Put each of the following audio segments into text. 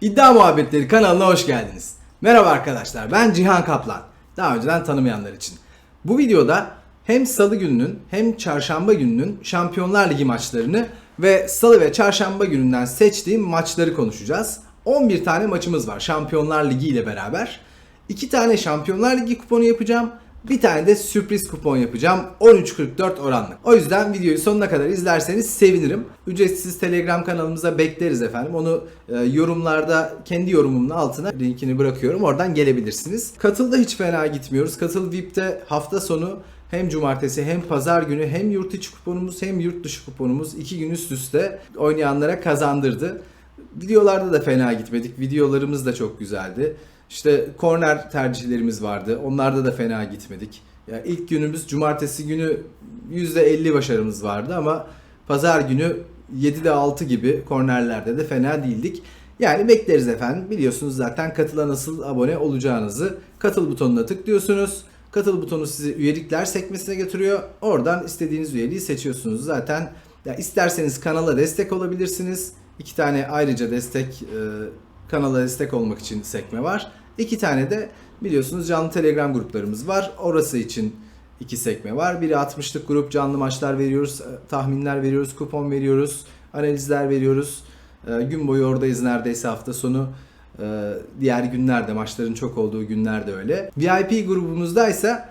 İddia Muhabbetleri kanalına hoş geldiniz. Merhaba arkadaşlar ben Cihan Kaplan. Daha önceden tanımayanlar için. Bu videoda hem salı gününün hem çarşamba gününün Şampiyonlar Ligi maçlarını ve salı ve çarşamba gününden seçtiğim maçları konuşacağız. 11 tane maçımız var Şampiyonlar Ligi ile beraber. 2 tane Şampiyonlar Ligi kuponu yapacağım. Bir tane de sürpriz kupon yapacağım. 13.44 oranlı. O yüzden videoyu sonuna kadar izlerseniz sevinirim. Ücretsiz Telegram kanalımıza bekleriz efendim. Onu e, yorumlarda kendi yorumumun altına linkini bırakıyorum. Oradan gelebilirsiniz. Katılda hiç fena gitmiyoruz. Katıl VIP'te hafta sonu hem cumartesi hem pazar günü hem yurt içi kuponumuz hem yurt dışı kuponumuz iki gün üst üste oynayanlara kazandırdı. Videolarda da fena gitmedik. Videolarımız da çok güzeldi. İşte korner tercihlerimiz vardı. Onlarda da fena gitmedik. Ya ilk günümüz cumartesi günü %50 başarımız vardı ama pazar günü 7'de 6 gibi kornerlerde de fena değildik. Yani bekleriz efendim. Biliyorsunuz zaten katıla nasıl abone olacağınızı. Katıl butonuna tıklıyorsunuz. Katıl butonu sizi üyelikler sekmesine götürüyor. Oradan istediğiniz üyeliği seçiyorsunuz. Zaten ya isterseniz kanala destek olabilirsiniz. İki tane ayrıca destek e, kanala destek olmak için sekme var. İki tane de biliyorsunuz canlı telegram gruplarımız var. Orası için iki sekme var. Biri 60'lık grup canlı maçlar veriyoruz, e, tahminler veriyoruz, kupon veriyoruz, analizler veriyoruz. E, Gün boyu oradayız neredeyse hafta sonu. E, Diğer günlerde maçların çok olduğu günlerde öyle. VIP grubumuzda ise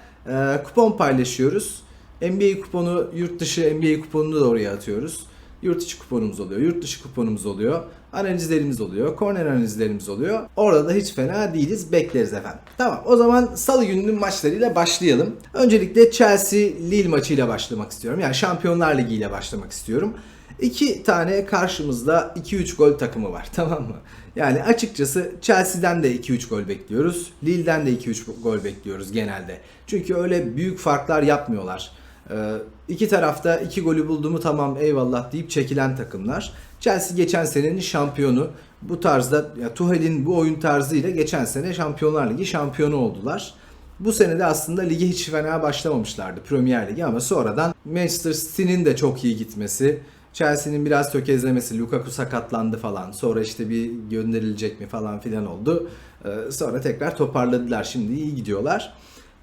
kupon paylaşıyoruz. NBA kuponu, yurt dışı NBA kuponunu da oraya atıyoruz. Yurt içi kuponumuz oluyor, yurt dışı kuponumuz oluyor. Analizlerimiz oluyor, korner analizlerimiz oluyor. Orada da hiç fena değiliz, bekleriz efendim. Tamam, o zaman salı gününün maçlarıyla başlayalım. Öncelikle Chelsea-Lille maçıyla başlamak istiyorum. Yani Şampiyonlar Ligi ile başlamak istiyorum. İki tane karşımızda 2-3 gol takımı var tamam mı? Yani açıkçası Chelsea'den de 2-3 gol bekliyoruz. Lille'den de 2-3 gol bekliyoruz genelde. Çünkü öyle büyük farklar yapmıyorlar. Ee, iki tarafta iki golü buldu mu tamam eyvallah deyip çekilen takımlar. Chelsea geçen senenin şampiyonu. Bu tarzda ya Tuchel'in bu oyun tarzıyla geçen sene Şampiyonlar Ligi şampiyonu oldular. Bu sene de aslında lige hiç fena başlamamışlardı Premier Ligi ama sonradan Manchester City'nin de çok iyi gitmesi, Chelsea'nin biraz tökezlemesi, Lukaku sakatlandı falan. Sonra işte bir gönderilecek mi falan filan oldu. Ee, Sonra tekrar toparladılar. Şimdi iyi gidiyorlar.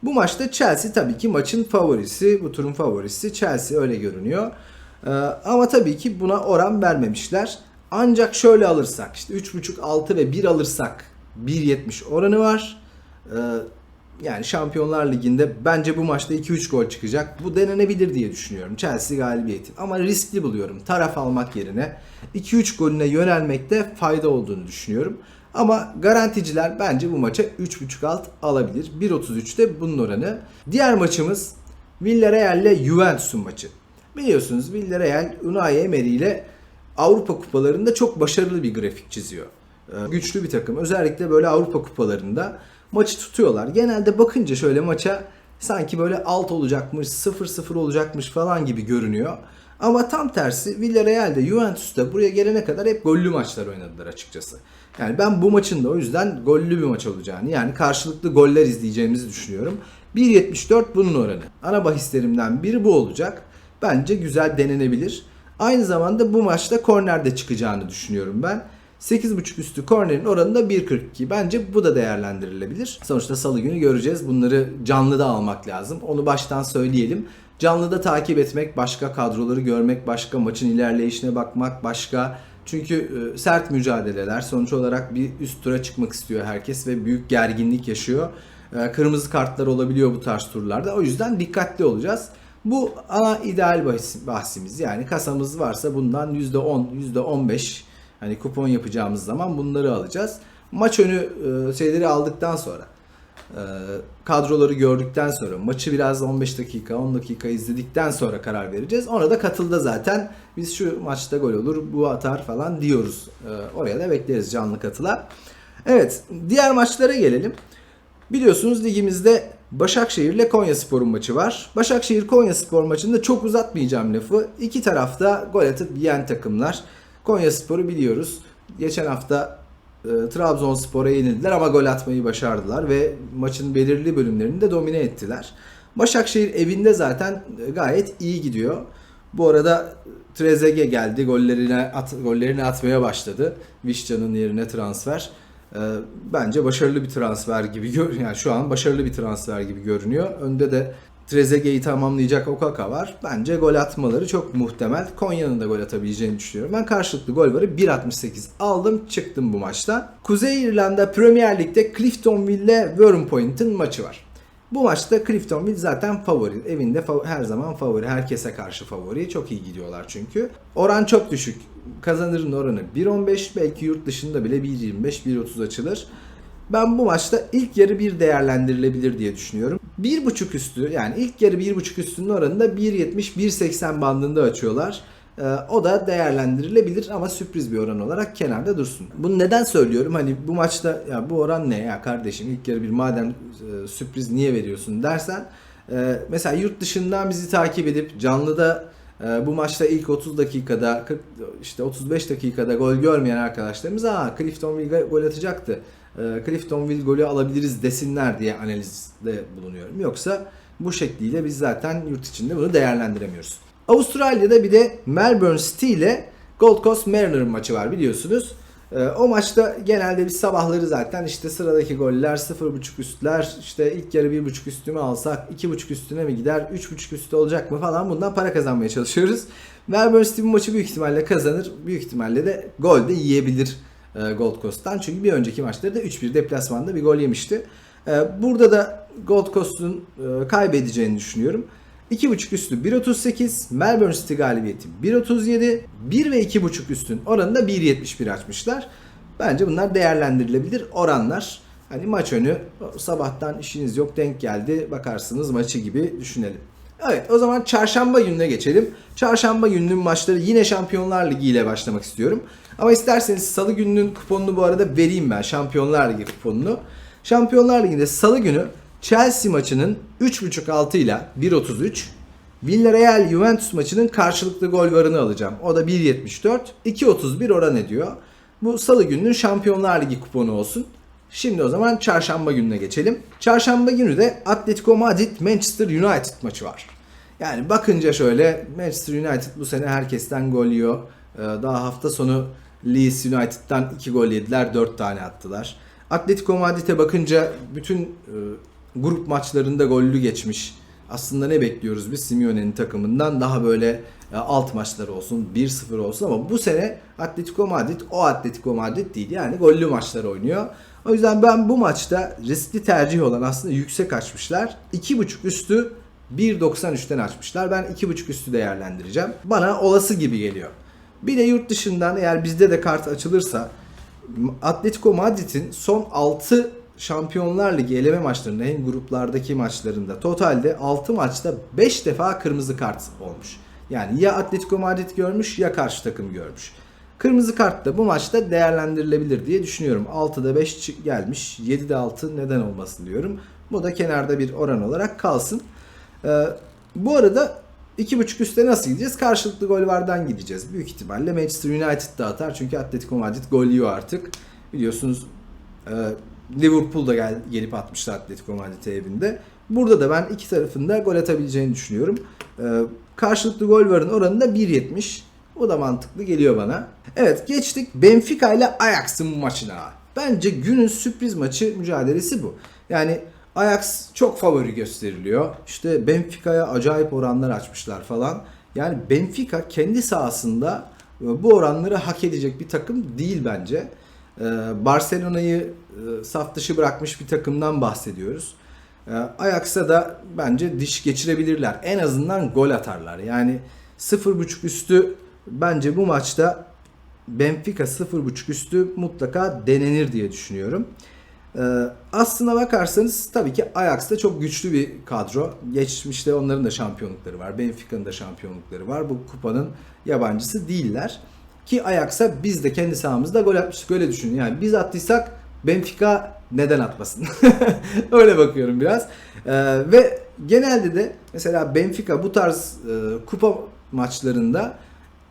Bu maçta Chelsea tabii ki maçın favorisi, bu turun favorisi Chelsea öyle görünüyor. Ee, ama tabii ki buna oran vermemişler. Ancak şöyle alırsak işte 3.5, 6 ve 1 alırsak 1.70 oranı var. Ee, yani Şampiyonlar Ligi'nde bence bu maçta 2-3 gol çıkacak. Bu denenebilir diye düşünüyorum. Chelsea galibiyeti. Ama riskli buluyorum. Taraf almak yerine 2-3 golüne yönelmekte fayda olduğunu düşünüyorum. Ama garanticiler bence bu maça 3.5 alt alabilir. 1.33'te bunun oranı. Diğer maçımız Villarreal ile Juventus'un maçı. Biliyorsunuz Villarreal Unai Emery ile Avrupa kupalarında çok başarılı bir grafik çiziyor. Ee, Güçlü bir takım. Özellikle böyle Avrupa kupalarında maçı tutuyorlar. Genelde bakınca şöyle maça sanki böyle alt olacakmış, 0-0 olacakmış falan gibi görünüyor. Ama tam tersi Villarreal de Juventus da buraya gelene kadar hep gollü maçlar oynadılar açıkçası. Yani ben bu maçın da o yüzden gollü bir maç olacağını yani karşılıklı goller izleyeceğimizi düşünüyorum. 1.74 bunun oranı. Ana bahislerimden biri bu olacak. Bence güzel denenebilir. Aynı zamanda bu maçta kornerde çıkacağını düşünüyorum ben. 8.5 üstü kornerin oranı da 1.42. Bence bu da değerlendirilebilir. Sonuçta salı günü göreceğiz. Bunları canlıda almak lazım. Onu baştan söyleyelim. Canlıda takip etmek, başka kadroları görmek, başka maçın ilerleyişine bakmak, başka çünkü e, sert mücadeleler sonuç olarak bir üst tura çıkmak istiyor herkes ve büyük gerginlik yaşıyor. E, Kırmızı kartlar olabiliyor bu tarz turlarda. O yüzden dikkatli olacağız. Bu ana ideal bahsimiz. Yani kasamız varsa bundan %10, %15 hani kupon yapacağımız zaman bunları alacağız. Maç önü e, şeyleri aldıktan sonra kadroları gördükten sonra maçı biraz 15 dakika 10 dakika izledikten sonra karar vereceğiz. Ona da katılda zaten biz şu maçta gol olur bu atar falan diyoruz. E, oraya da bekleriz canlı katıla. Evet diğer maçlara gelelim. Biliyorsunuz ligimizde Başakşehir ile Konyaspor'un maçı var. Başakşehir Konyaspor maçında çok uzatmayacağım lafı. İki tarafta gol atıp yiyen takımlar. Konyaspor'u biliyoruz. Geçen hafta e, Trabzonspor'a yenildiler ama gol atmayı başardılar ve maçın belirli bölümlerini de domine ettiler. Başakşehir evinde zaten e, gayet iyi gidiyor. Bu arada Trezeguet geldi. Gollerini at, gollerini atmaya başladı. Vişcan'ın yerine transfer. Ee, bence başarılı bir transfer gibi gör yani şu an başarılı bir transfer gibi görünüyor. Önde de Trezeguet'i tamamlayacak Okaka var. Bence gol atmaları çok muhtemel. Konya'nın da gol atabileceğini düşünüyorum. Ben karşılıklı gol varı 1.68 aldım çıktım bu maçta. Kuzey İrlanda Premier Lig'de Cliftonville ile Warren Point'in maçı var. Bu maçta Cliftonville zaten favori. Evinde fav- her zaman favori. Herkese karşı favori. Çok iyi gidiyorlar çünkü. Oran çok düşük. Kazanırın oranı 1.15. Belki yurt dışında bile 1.25, 1.30 açılır. Ben bu maçta ilk yarı bir değerlendirilebilir diye düşünüyorum. 1.5 üstü yani ilk yarı 1.5 üstünün oranında 1.70-1.80 bandında açıyorlar. Ee, o da değerlendirilebilir ama sürpriz bir oran olarak kenarda dursun. Bunu neden söylüyorum? Hani bu maçta ya bu oran ne ya kardeşim ilk yarı bir madem e, sürpriz niye veriyorsun dersen e, mesela yurt dışından bizi takip edip canlıda bu maçta ilk 30 dakikada 40 işte 35 dakikada gol görmeyen arkadaşlarımız aa Cliftonville gol atacaktı. E, Cliftonville golü alabiliriz desinler diye analizde bulunuyorum. Yoksa bu şekliyle biz zaten yurt içinde bunu değerlendiremiyoruz. Avustralya'da bir de Melbourne City ile Gold Coast Mariners maçı var biliyorsunuz. Ee, o maçta genelde biz sabahları zaten işte sıradaki goller 0.5 üstler işte ilk yarı 1.5 üstü mü alsak 2.5 üstüne mi gider 3.5 üstü olacak mı falan bundan para kazanmaya çalışıyoruz. Melbourne City bu maçı büyük ihtimalle kazanır. Büyük ihtimalle de gol de yiyebilir e, Gold Coast'tan. Çünkü bir önceki maçlarda da 3-1 deplasmanda bir gol yemişti. E, Burada da Gold Coast'un e, kaybedeceğini düşünüyorum. 2.5 üstü 1.38, Melbourne City galibiyeti 1.37, 1 ve 2.5 üstün oranında 1.71 açmışlar. Bence bunlar değerlendirilebilir oranlar. Hani maç önü sabahtan işiniz yok denk geldi bakarsınız maçı gibi düşünelim. Evet o zaman çarşamba gününe geçelim. Çarşamba gününün maçları yine Şampiyonlar Ligi ile başlamak istiyorum. Ama isterseniz salı gününün kuponunu bu arada vereyim ben Şampiyonlar Ligi kuponunu. Şampiyonlar Ligi'nde salı günü Chelsea maçının 3.5 altı ile 1.33 Villarreal Juventus maçının karşılıklı gol varını alacağım. O da 1.74 2.31 oran ediyor. Bu salı gününün Şampiyonlar Ligi kuponu olsun. Şimdi o zaman çarşamba gününe geçelim. Çarşamba günü de Atletico Madrid Manchester United maçı var. Yani bakınca şöyle Manchester United bu sene herkesten gol yiyor. Ee, Daha hafta sonu Leeds United'dan 2 gol yediler, 4 tane attılar. Atletico Madrid'e bakınca bütün e, grup maçlarında gollü geçmiş. Aslında ne bekliyoruz biz Simeone'nin takımından? Daha böyle e, alt maçları olsun, 1-0 olsun ama bu sene Atletico Madrid o Atletico Madrid değil. Yani gollü maçlar oynuyor. O yüzden ben bu maçta riskli tercih olan aslında yüksek açmışlar. 2.5 üstü 1.93'ten açmışlar. Ben 2.5 üstü değerlendireceğim. Bana olası gibi geliyor. Bir de yurt dışından eğer bizde de kart açılırsa Atletico Madrid'in son 6 Şampiyonlar Ligi eleme maçlarında hem gruplardaki maçlarında totalde 6 maçta 5 defa kırmızı kart olmuş. Yani ya Atletico Madrid görmüş ya karşı takım görmüş. Kırmızı kart da bu maçta değerlendirilebilir diye düşünüyorum. 6'da 5 çı- gelmiş, 7'de 6 neden olmasın diyorum. Bu da kenarda bir oran olarak kalsın. Ee, bu arada 2.5 üstte nasıl gideceğiz? Karşılıklı gol vardan gideceğiz. Büyük ihtimalle Manchester United da atar. Çünkü Atletico Madrid gol yiyor artık. Biliyorsunuz e, Liverpool da gel, gelip atmıştı Atletico Madrid'e evinde. Burada da ben iki tarafında gol atabileceğini düşünüyorum. E, karşılıklı gol varın oranı da 1.70. O da mantıklı geliyor bana. Evet geçtik Benfica ile Ajax'ın maçına. Bence günün sürpriz maçı mücadelesi bu. Yani Ajax çok favori gösteriliyor. İşte Benfica'ya acayip oranlar açmışlar falan. Yani Benfica kendi sahasında bu oranları hak edecek bir takım değil bence. Ee, Barcelona'yı e, saf dışı bırakmış bir takımdan bahsediyoruz. Ee, Ajax'a da bence diş geçirebilirler. En azından gol atarlar. Yani 0.5 üstü bence bu maçta Benfica 0.5 üstü mutlaka denenir diye düşünüyorum. Ee, aslına bakarsanız tabii ki Ajax da çok güçlü bir kadro. Geçmişte onların da şampiyonlukları var. Benfica'nın da şampiyonlukları var. Bu kupanın yabancısı değiller. Ki Ajax'a biz de kendi sahamızda gol atmıştık. Öyle düşünün. Yani biz attıysak Benfica neden atmasın? Öyle bakıyorum biraz. Ee, ve genelde de mesela Benfica bu tarz e, kupa maçlarında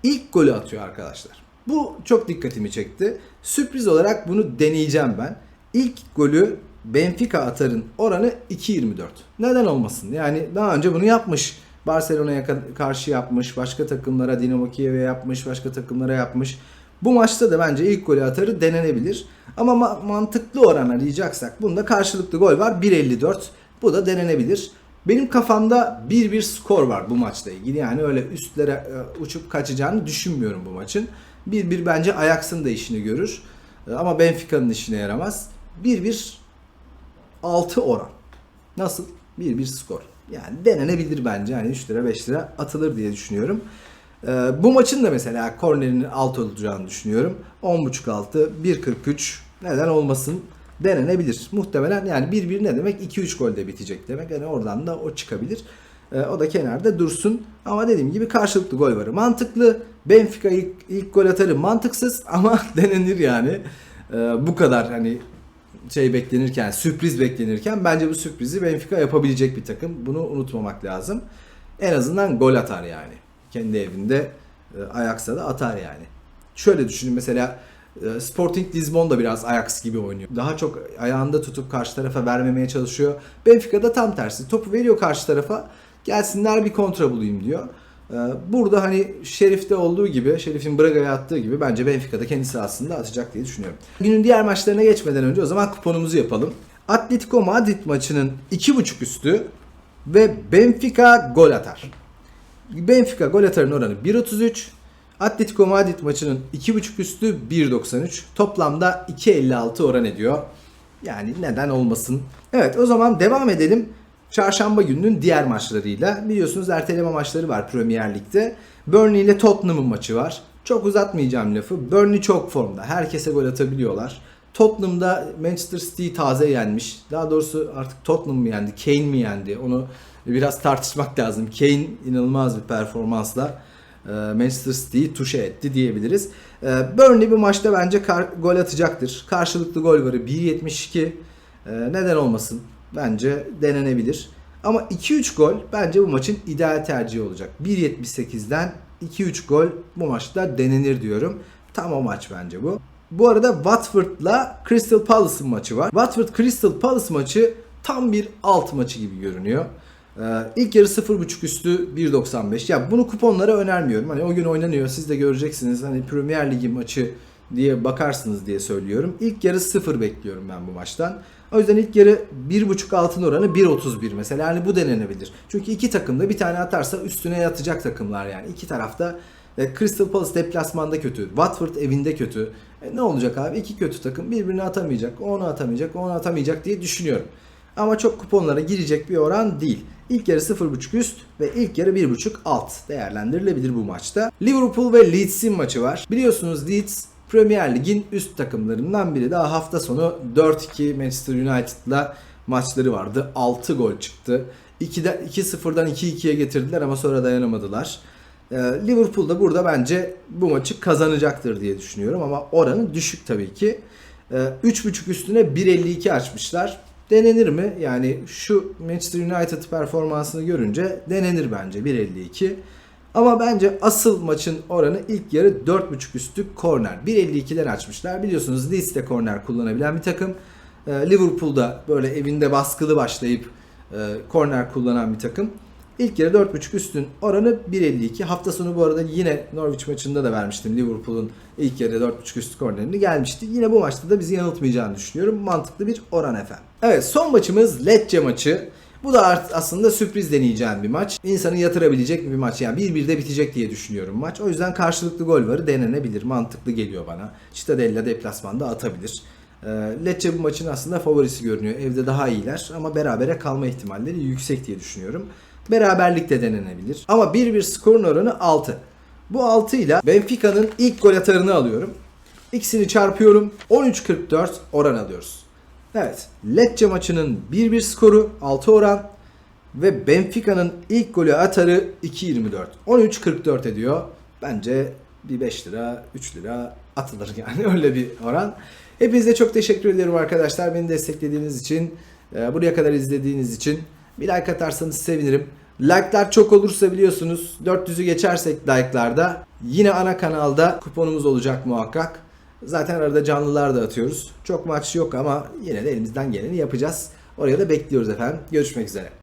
ilk golü atıyor arkadaşlar. Bu çok dikkatimi çekti. Sürpriz olarak bunu deneyeceğim ben. İlk golü Benfica atarın oranı 2.24. Neden olmasın? Yani daha önce bunu yapmış Barcelona'ya ka- karşı yapmış, başka takımlara Dinamo Kiev'e yapmış, başka takımlara yapmış. Bu maçta da bence ilk golü atarı denenebilir. Ama ma- mantıklı oran arayacaksak bunda karşılıklı gol var 1.54. Bu da denenebilir. Benim kafamda 1-1 skor var bu maçla ilgili. Yani öyle üstlere e, uçup kaçacağını düşünmüyorum bu maçın. 1-1 bence Ajax'ın da işini görür. E, Ama Benfica'nın işine yaramaz. 1-1 6 oran. Nasıl? 1-1 skor. Yani denenebilir bence. Yani 3 lira 5 lira atılır diye düşünüyorum. Ee, bu maçın da mesela kornerinin alt olacağını düşünüyorum. 10.5 altı 1.43 neden olmasın denenebilir. Muhtemelen yani 1-1 ne demek? 2-3 golde bitecek demek. Yani oradan da o çıkabilir. Ee, o da kenarda dursun. Ama dediğim gibi karşılıklı gol var. Mantıklı. Benfica ilk, ilk gol atarı mantıksız ama denenir yani. Ee, bu kadar hani şey beklenirken, sürpriz beklenirken bence bu sürprizi Benfica yapabilecek bir takım. Bunu unutmamak lazım. En azından gol atar yani. Kendi evinde e, Ajax'a da atar yani. Şöyle düşünün mesela e, Sporting Lisbon da biraz Ajax gibi oynuyor. Daha çok ayağında tutup karşı tarafa vermemeye çalışıyor. Benfica da tam tersi. Topu veriyor karşı tarafa. Gelsinler bir kontra bulayım diyor. E, Burada hani Şerif'te olduğu gibi, Şerif'in Braga'ya attığı gibi bence Benfica'da kendisi aslında atacak diye düşünüyorum. Günün diğer maçlarına geçmeden önce o zaman kuponumuzu yapalım. Atletico Madrid maçının 2.5 üstü ve Benfica gol atar. Benfica gol atarın oranı 1.33. Atletico Madrid maçının 2.5 üstü 1.93. Toplamda 2.56 oran ediyor. Yani neden olmasın. Evet o zaman devam edelim. Çarşamba gününün diğer maçlarıyla. Biliyorsunuz erteleme maçları var Premier Lig'de. Burnley ile Tottenham'ın maçı var. Çok uzatmayacağım lafı. Burnley çok formda. Herkese gol atabiliyorlar. Tottenham'da Manchester City'yi taze yenmiş. Daha doğrusu artık Tottenham mı yendi, Kane mi yendi? Onu biraz tartışmak lazım. Kane inanılmaz bir performansla e, Manchester City'yi tuşe etti diyebiliriz. E, Burnley bu maçta bence gol atacaktır. Karşılıklı gol varı 1.72. E, Neden olmasın? Bence denenebilir. Ama 2-3 gol bence bu maçın ideal tercihi olacak. 1.78'den 2-3 gol bu maçta denenir diyorum. Tam o maç bence bu. Bu arada Watford'la Crystal Palace'ın maçı var. Watford Crystal Palace maçı tam bir alt maçı gibi görünüyor. Ee, ilk yarı 0.5 üstü 1.95. Ya bunu kuponlara önermiyorum. Hani o gün oynanıyor. Siz de göreceksiniz. Hani Premier Ligi maçı diye bakarsınız diye söylüyorum. İlk yarı 0 bekliyorum ben bu maçtan. O yüzden ilk yarı 1.5 altın oranı 1.31 mesela. Yani bu denenebilir. Çünkü iki takım da bir tane atarsa üstüne yatacak takımlar yani. İki tarafta e, Crystal Palace deplasmanda kötü. Watford evinde kötü. E, ne olacak abi? İki kötü takım birbirini atamayacak. Onu atamayacak. Onu atamayacak diye düşünüyorum. Ama çok kuponlara girecek bir oran değil. İlk yarı 0.5 üst ve ilk yarı 1.5 alt değerlendirilebilir bu maçta. Liverpool ve Leeds'in maçı var. Biliyorsunuz Leeds Premier Lig'in üst takımlarından biri. Daha hafta sonu 4-2 Manchester United'la maçları vardı. 6 gol çıktı. 2'de 2-0'dan 2-2'ye getirdiler ama sonra dayanamadılar. Ee, Liverpool da burada bence bu maçı kazanacaktır diye düşünüyorum ama oranı düşük tabii ki. Ee, 3.5 üstüne 1.52 açmışlar. Denenir mi? Yani şu Manchester United performansını görünce denenir bence 1.52. Ama bence asıl maçın oranı ilk yarı 4.5 üstü korner. 1.52'ler açmışlar. Biliyorsunuz Leeds de korner kullanabilen bir takım. Ee, Liverpool'da böyle evinde baskılı başlayıp e, korner kullanan bir takım. İlk yarı 4.5 üstün oranı 1.52. Hafta sonu bu arada yine Norwich maçında da vermiştim. Liverpool'un ilk yarı 4.5 üst kornerini gelmişti. Yine bu maçta da bizi yanıltmayacağını düşünüyorum. Mantıklı bir oran efendim. Evet son maçımız Lecce maçı. Bu da aslında sürpriz deneyeceğim bir maç. İnsanı yatırabilecek bir maç. Yani 1-1'de bitecek diye düşünüyorum maç. O yüzden karşılıklı gol varı denenebilir. Mantıklı geliyor bana. Cittadella deplasmanda atabilir. Ee, Lecce bu maçın aslında favorisi görünüyor. Evde daha iyiler ama berabere kalma ihtimalleri yüksek diye düşünüyorum. Beraberlik de denenebilir. Ama 1-1 skorun oranı 6. Bu 6 ile Benfica'nın ilk gol atarını alıyorum. İkisini çarpıyorum. 13.44 oran alıyoruz. Evet. Lecce maçının 1-1 skoru 6 oran ve Benfica'nın ilk golü atarı 2.24. 13.44 ediyor. Bence bir 5 lira, 3 lira atılır yani öyle bir oran. Hepinize çok teşekkür ediyorum arkadaşlar. Beni desteklediğiniz için, e, buraya kadar izlediğiniz için. Bir like atarsanız sevinirim. Like'lar çok olursa biliyorsunuz 400'ü geçersek like'larda yine ana kanalda kuponumuz olacak muhakkak. Zaten arada canlılar da atıyoruz. Çok maç yok ama yine de elimizden geleni yapacağız. Oraya da bekliyoruz efendim. Görüşmek üzere.